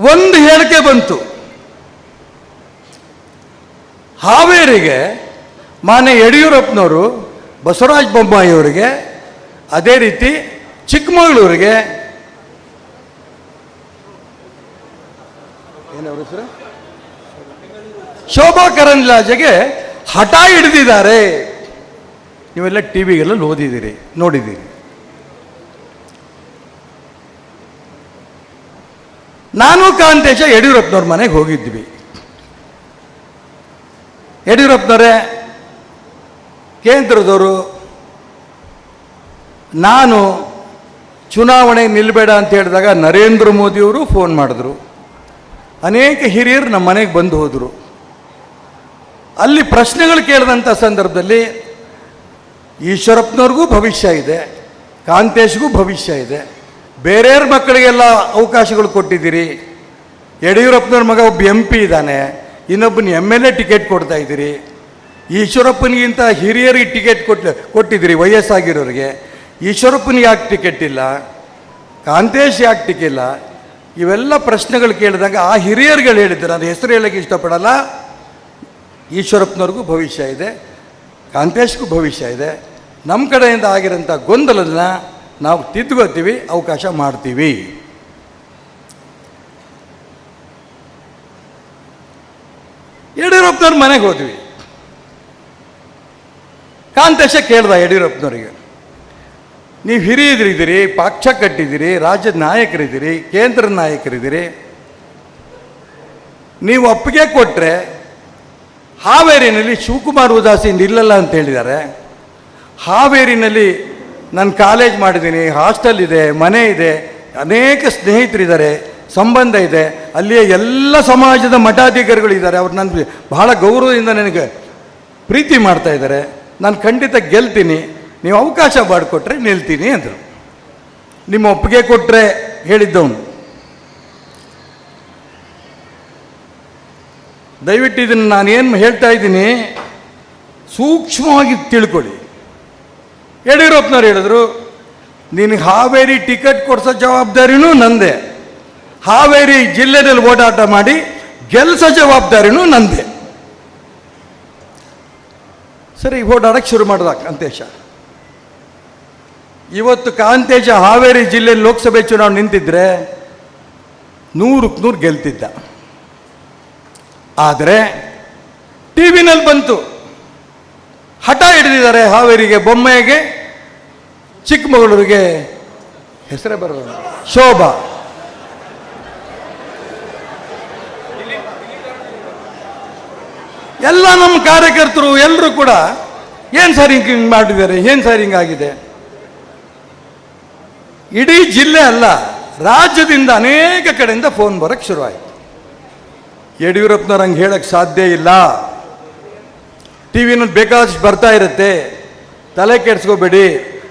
ಒಂದು ಹೇಳಿಕೆ ಬಂತು. ಹಾವೇರಿಗೆ ಮಾನ್ಯ ಯಡಿಯೂರಪ್ಪನವರು, ಬಸವರಾಜ ಬೊಮ್ಮಾಯಿ ಅವರಿಗೆ, ಅದೇ ರೀತಿ ಚಿಕ್ಕಮಗಳೂರಿಗೆ ಏನವ್ರ ಹೆಸರು? ಶೋಭಾ ಕರಂದ್ಲಾಜೆಗೆ ಹಠ ಹಿಡಿದಿದ್ದಾರೆ. ನೀವೆಲ್ಲ ಟಿ ವಿಗೆಲ್ಲ ಓದಿದ್ದೀರಿ ನೋಡಿದ್ದೀರಿ. ನಾನು ಕಾಂತೇಶ ಯಡಿಯೂರಪ್ಪನವ್ರ ಮನೆಗೆ ಹೋಗಿದ್ವಿ. ಯಡಿಯೂರಪ್ಪನವರೇ, ಕೇಂದ್ರದವರು, ನಾನು ಚುನಾವಣೆಗೆ ನಿಲ್ಲಬೇಡ ಅಂತ ಹೇಳಿದಾಗ ನರೇಂದ್ರ ಮೋದಿಯವರು ಫೋನ್ ಮಾಡಿದ್ರು. ಅನೇಕ ಹಿರಿಯರು ನಮ್ಮ ಮನೆಗೆ ಬಂದು ಹೋದರು. ಅಲ್ಲಿ ಪ್ರಶ್ನೆಗಳು ಕೇಳಿದಂಥ ಸಂದರ್ಭದಲ್ಲಿ ಈಶ್ವರಪ್ಪನವ್ರಿಗೂ ಭವಿಷ್ಯ ಇದೆ, ಕಾಂತೇಶ್ಗೂ ಭವಿಷ್ಯ ಇದೆ. ಬೇರೆಯವ್ರ ಮಕ್ಕಳಿಗೆಲ್ಲ ಅವಕಾಶಗಳು ಕೊಟ್ಟಿದ್ದೀರಿ. ಯಡಿಯೂರಪ್ಪನವ್ರ ಮಗ ಒಬ್ಬ ಎಂ ಪಿ ಇದ್ದಾನೆ. ಇನ್ನೊಬ್ಬನ ಎಂ ಎಲ್ ಎ ಟಿಕೆಟ್ ಕೊಡ್ತಾ ಇದ್ದೀರಿ. ಈಶ್ವರಪ್ಪನಿಗಿಂತ ಹಿರಿಯರಿಗೆ ಟಿಕೆಟ್ ಕೊಟ್ಟು, ಕೊಟ್ಟಿದ್ದೀರಿ ವಯಸ್ಸಾಗಿರೋರಿಗೆ ಈಶ್ವರಪ್ಪನಿಗೆ ಯಾಕೆ ಟಿಕೆಟ್ ಇಲ್ಲ? ಕಾಂತೇಶ್ ಯಾಕೆ ಟಿಕೆಟ್ ಇಲ್ಲ? ಇವೆಲ್ಲ ಪ್ರಶ್ನೆಗಳು ಕೇಳಿದಾಗ ಆ ಹಿರಿಯರುಗಳು ಹೇಳಿದ್ದರು ನಾನು ಹೆಸರು ಹೇಳೋಕ್ಕೆ ಇಷ್ಟಪಡಲ್ಲ. ಈಶ್ವರಪ್ಪನವ್ರಿಗೂ ಭವಿಷ್ಯ ಇದೆ. ಕಾಂತೇಶ್ಗೂ ಭವಿಷ್ಯ ಇದೆ. ನಮ್ಮ ಕಡೆಯಿಂದ ಆಗಿರೋಂಥ ಗೊಂದಲನ ನಾವು ತಿದ್ದುಕೋತೀವಿ ಅವಕಾಶ ಮಾಡ್ತೀವಿ. ಯಡಿಯೂರಪ್ಪನವ್ರ ಮನೆಗೆ ಹೋದ್ವಿ. ಕಾಂತೇಶ ಕೇಳ್ದ ಯಡಿಯೂರಪ್ಪನವರಿಗೆ, ನೀವು ಹಿರಿಯರಿದ್ದೀರಿ, ಪಕ್ಷ ಕಟ್ಟಿದ್ದೀರಿ, ರಾಜ್ಯದ ನಾಯಕರಿದ್ದೀರಿ, ಕೇಂದ್ರ ನಾಯಕರಿದ್ದೀರಿ. ನೀವು ಒಪ್ಪಿಗೆ ಕೊಟ್ಟರೆ ಹಾವೇರಿನಲ್ಲಿ ಶಿವಕುಮಾರ್ ಉದಾಸೀನ್ ಇಲ್ಲಲ್ಲ ಅಂತ ಹೇಳಿದ್ದಾರೆ. ಹಾವೇರಿನಲ್ಲಿ ನಾನು ಕಾಲೇಜ್ ಮಾಡಿದ್ದೀನಿ, ಹಾಸ್ಟೆಲ್ ಇದೆ, ಮನೆ ಇದೆ, ಅನೇಕ ಸ್ನೇಹಿತರಿದ್ದಾರೆ, ಸಂಬಂಧ ಇದೆ, ಅಲ್ಲಿಯ ಎಲ್ಲ ಸಮಾಜದ ಮಠಾಧಿಕಾರಿಗಳಿದ್ದಾರೆ, ಅವ್ರು ನನ್ನ ಬಹಳ ಗೌರವದಿಂದ ನನಗೆ ಪ್ರೀತಿ ಮಾಡ್ತಾ ಇದ್ದಾರೆ. ನಾನು ಖಂಡಿತ ಗೆಲ್ತೀನಿ, ನೀವು ಅವಕಾಶ ಮಾಡಿಕೊಟ್ರೆ ನಿಲ್ತೀನಿ ಅಂದರು. ನಿಮ್ಮ ಒಪ್ಪಿಗೆ ಕೊಟ್ಟರೆ ಹೇಳಿದ್ದವನು. ದಯವಿಟ್ಟು ಇದನ್ನು ನಾನೇನು ಹೇಳ್ತಾ ಇದ್ದೀನಿ, ಸೂಕ್ಷ್ಮವಾಗಿ ತಿಳ್ಕೊಳ್ಳಿ. ಯಡಿಯೂರಪ್ಪನವ್ರು ಹೇಳಿದ್ರು ನಿನಗೆ ಹಾವೇರಿ ಟಿಕೆಟ್ ಕೊಡಿಸೋ ಜವಾಬ್ದಾರಿನೂ ನಂದೆ. ಹಾವೇರಿ ಜಿಲ್ಲೆಯಲ್ಲಿ ಓಡಾಟ ಮಾಡಿ ಗೆಲ್ಸೋ ಜವಾಬ್ದಾರಿನೂ ನಂದೆ. ಸರಿ ಓಡಾಡಕ್ಕೆ ಶುರು ಮಾಡ್ದ ಕಾಂತೇಶ. ಇವತ್ತು ಕಾಂತೇಶ ಹಾವೇರಿ ಜಿಲ್ಲೆಯಲ್ಲಿ ಲೋಕಸಭೆ ಚುನಾವಣೆ ನಿಂತಿದ್ರೆ ನೂರಕ್ಕೆ ನೂರು ಗೆಲ್ತಿದ್ದ. ಆದರೆ ಟಿ ವಿನಲ್ಲಿ ಬಂತು. ಹಠ ಹಿಡಿದಿದ್ದಾರೆ ಹಾವೇರಿಗೆ, ಬೊಮ್ಮೆಗೆ. ಚಿಕ್ಕಮಗಳೂರಿಗೆ ಹೆಸರೇ ಬರೋದು ಶೋಭಾ. ಎಲ್ಲ ನಮ್ಮ ಕಾರ್ಯಕರ್ತರು ಎಲ್ಲರೂ ಕೂಡ ಏನು ಸರ್ ಹಿಂಗೆ ಹಿಂಗೆ ಮಾಡಿದ್ದಾರೆ, ಏನು ಸರ್ ಹಿಂಗಾಗಿದೆ ಇಡೀ ಜಿಲ್ಲೆ ಅಲ್ಲ, ರಾಜ್ಯದಿಂದ ಅನೇಕ ಕಡೆಯಿಂದ ಫೋನ್ ಬರೋಕ್ಕೆ ಶುರುವಾಯಿತು. ಯಡಿಯೂರಪ್ಪನವ್ರು ಹಂಗೆ ಹೇಳಕ್ಕೆ ಸಾಧ್ಯ ಇಲ್ಲ. ಟಿ ವಿನಲ್ಲಿ ಬೇಕಾದಷ್ಟು ಬರ್ತಾ ಇರುತ್ತೆ. ತಲೆ ಕೆಡಿಸ್ಕೋಬೇಡಿ.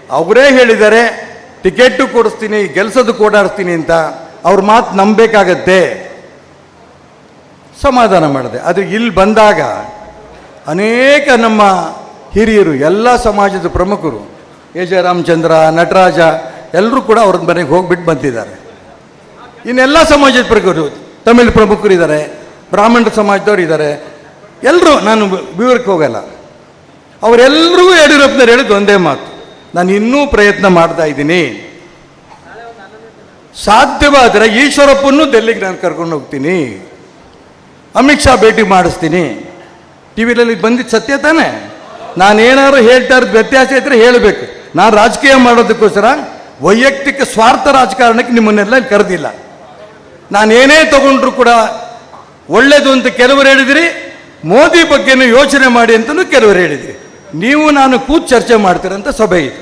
ಅವರೇ ಹೇಳಿದ್ದಾರೆ ಟಿಕೆಟು ಕೊಡಿಸ್ತೀನಿ, ಗೆಲ್ಸೋದು ಓಡಾಡಿಸ್ತೀನಿ ಅಂತ ಅವ್ರ ಮಾತು ನಂಬಬೇಕಾಗತ್ತೆ. ಸಮಾಧಾನ ಮಾಡಿದೆ. ಅದು ಇಲ್ಲಿ ಬಂದಾಗ ಅನೇಕ ನಮ್ಮ ಹಿರಿಯರು, ಎಲ್ಲ ಸಮಾಜದ ಪ್ರಮುಖರು, ಎ ಜೆ ರಾಮಚಂದ್ರ, ನಟರಾಜ, ಎಲ್ಲರೂ ಕೂಡ ಅವ್ರ ಮನೆಗೆ ಹೋಗ್ಬಿಟ್ಟು ಬಂದಿದ್ದಾರೆ. ಇನ್ನೆಲ್ಲ ಸಮಾಜದ ಪ್ರಮುಖರು, ತಮಿಳು ಪ್ರಮುಖರು ಇದ್ದಾರೆ, ಬ್ರಾಹ್ಮಣ ಸಮಾಜದವ್ರು ಇದ್ದಾರೆ. ಎಲ್ಲರೂ, ನಾನು ವಿವರಕ್ಕೆ ಹೋಗಲ್ಲ. ಅವರೆಲ್ಲರಿಗೂ ಯಡಿಯೂರಪ್ಪನವ್ರು ಹೇಳಿದ್ದು ಒಂದೇ ಮಾತು. ನಾನು ಇನ್ನೂ ಪ್ರಯತ್ನ ಮಾಡ್ತಾ ಇದ್ದೀನಿ. ಸಾಧ್ಯವಾದರೆ ಈಶ್ವರಪ್ಪನ್ನು ಡೆಲ್ಲಿಗೆ ನಾನು ಕರ್ಕೊಂಡು ಹೋಗ್ತೀನಿ. ಅಮಿತ್ ಶಾ ಭೇಟಿ ಮಾಡಿಸ್ತೀನಿ. ಟಿ ವಿನಲ್ಲಿ ಬಂದಿದ್ದು ಸತ್ಯ ತಾನೇ? ನಾನೇನಾದ್ರು ಹೇಳ್ತಾ ಇರೋದು ವ್ಯತ್ಯಾಸ ಇದ್ರೆ ಹೇಳಬೇಕು. ನಾನು ರಾಜಕೀಯ ಮಾಡೋದಕ್ಕೋಸ್ಕರ ವೈಯಕ್ತಿಕ ಸ್ವಾರ್ಥ ರಾಜಕಾರಣಕ್ಕೆ ನಿಮ್ಮನ್ನೆಲ್ಲ ಕರೆದಿಲ್ಲ. ನಾನೇನೇ ತಗೊಂಡ್ರು ಕೂಡ ಒಳ್ಳೆಯದು ಅಂತ ಕೆಲವರು ಹೇಳಿದಿರಿ, ಮೋದಿ ಬಗ್ಗೆನೂ ಯೋಚನೆ ಮಾಡಿ ಅಂತಲೂ ಕೆಲವರು ಹೇಳಿದಿರಿ. ನೀವು ನಾನು ಕೂತ್ ಚರ್ಚೆ ಮಾಡ್ತೀರಂತ ಸಭೆ ಇದು.